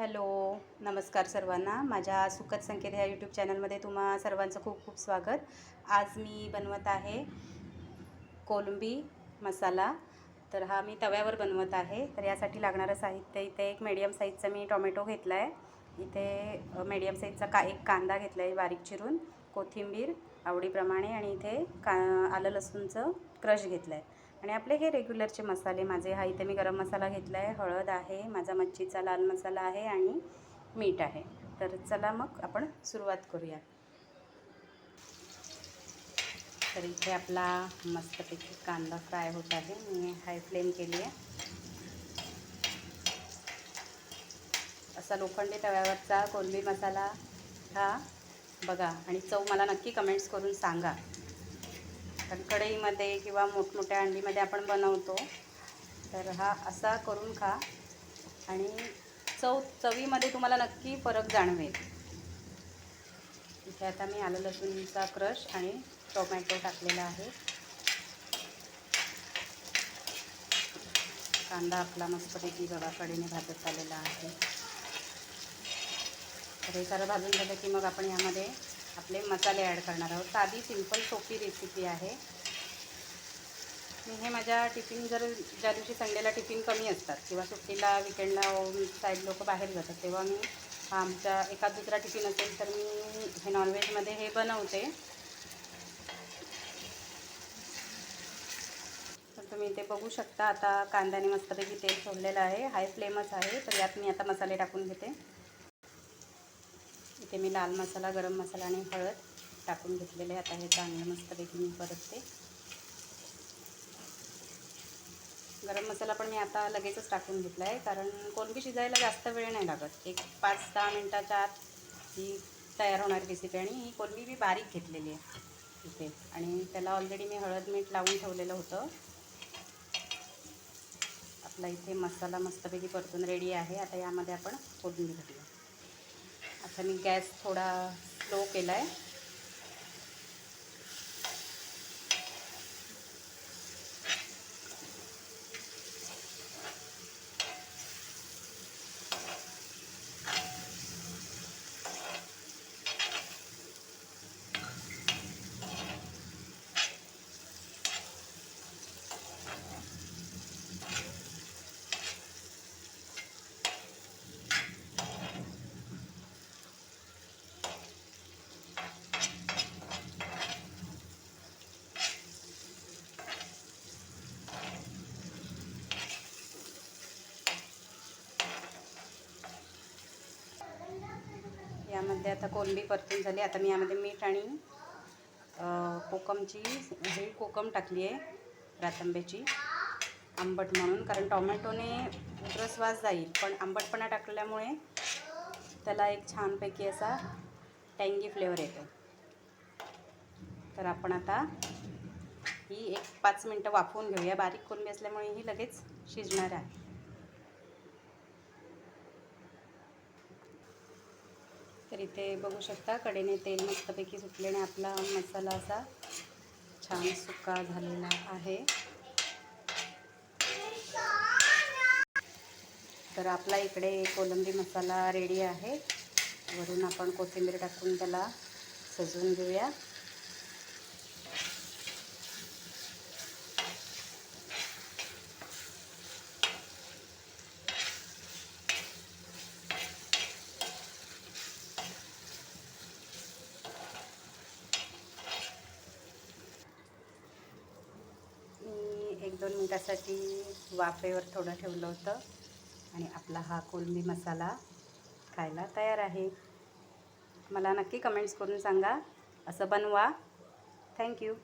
Hello नमस्कार सर्वांना. माझ्या सुखद संकेत ह्या यूट्यूब चॅनलमध्ये तुम्हा सर्वांचं खूप खूप स्वागत. आज मी बनवत आहे कोलंबी मसाला. तर हा मी तव्यावर बनवत आहे. तर यासाठी लागणारं साहित्य इथे एक मीडियम साईजचा मी टोमॅटो घेतला आहे इथे मीडियम साईजचा का एक कांदा घेतला आहे बारीक चिरून कोथिंबीर आवडीप्रमाणे आणि इथे का आलं लसूणचं क्रश घेतलं आहे आणि आपले हे रेग्युलरचे मसाले माझे हा इथे मी गरम मसाला घेतला आहे हळद आहे माझा मच्छीचा लाल मसाला आहे आणि मीठ आहे. तर चला मग आपण सुरुवात करूया. तर इथे आपला मस्तपैकी कांदा फ्राय होत आहे. मी हाय फ्लेम केली आहे. असा लोखंडी तव्यावरचा कोलंबी मसाला हा बघा. आणि चव मला नक्की कमेंट्स करून सांगा. कारण कढईमध्ये किंवा मोठमोठ्या अंडीमध्ये आपण बनवतो. तर हा असा करून खा. आणि चव चवीमध्ये तुम्हाला नक्की फरक जाणवेल. इथे आता मी आलं लसूणचा क्रश आणि टोमॅटो टाकलेला आहे. कांदा आपला मस्तपैकी बघा कडेने भाजत आलेला आहे. तर हे सारं भाजून झालं की मग आपण यामध्ये आपले मसाले ॲड करणार आहोत. साधी सिंपल सोपी रेसिपी आहे. मी हे माझ्या टिफिन जर ज्या दिवशी संडेला टिफिन कमी असतात किंवा सुट्टीला विकेंडला साईड लोक बाहेर जातात तेव्हा मी आमचा एखाद दुसरा टिफिन असेल तर मी हे नॉनव्हेजमध्ये हे बनवते. तर तुम्ही इथे बघू शकता आता कांद्याने मस्तपैकी तेल सोडलेलं आहे. हाय फ्लेमच आहे तर यात मी आता मसाले टाकून घेते. इथे मी लाल मसाला गरम मसाला आणि हळद टाकून घेतलेले आता हे चांगलं मस्तपैकी मी परतते. गरम मसाला पण मी आता लगेचच टाकून घेतला आहे कारण कोणबी शिजायला जास्त वेळ नाही लागत. एक पाच दहा मिनटाच्या आत ही तयार होणारी रेसिपी आणि ही कोलंबी मी बारीक घेतलेली आहे इथे. आणि त्याला ऑलरेडी मी हळद मीठ लावून ठेवलेलं होतं. आपला इथे मसाला मस्तपैकी परतून रेडी आहे. आता यामध्ये आपण फोडणी घालूया. आता मी गॅस थोडा स्लो केला आहे यामध्ये आता कोलंबी परतून झाली. आता मी यामध्ये मीठ आणि कोकमची हे कोकम टाकली आहे रातंब्याची. आंबट म्हणून. कारण टॉमॅटोने रसवास जाईल. पण आंबटपणा टाकल्यामुळे त्याला एक छानपैकी असा टँगी फ्लेवर येतो. तर आपण आता ही एक पाच मिनटं वाफवून घेऊया. बारीक कोलंबी असल्यामुळे ही लगेच शिजणार आहे. तर इथे बघू शकता कडेने तेल मस्तपैकी सुटल्याने आपला मसाला असा छान सुका झालेला आहे. तर आपला इकडे कोलंबी मसाला रेडी आहे. वरून आपण कोथिंबीर टाकून त्याला सजवून घेऊया मी एक दोन मिनटासाठी वाफेवर थोडं ठेवलं होतं. आणि आपला हा कोलंबी मसाला खायला तयार आहे. मला नक्की कमेंट्स करून सांगा. असं बनवा. थँक्यू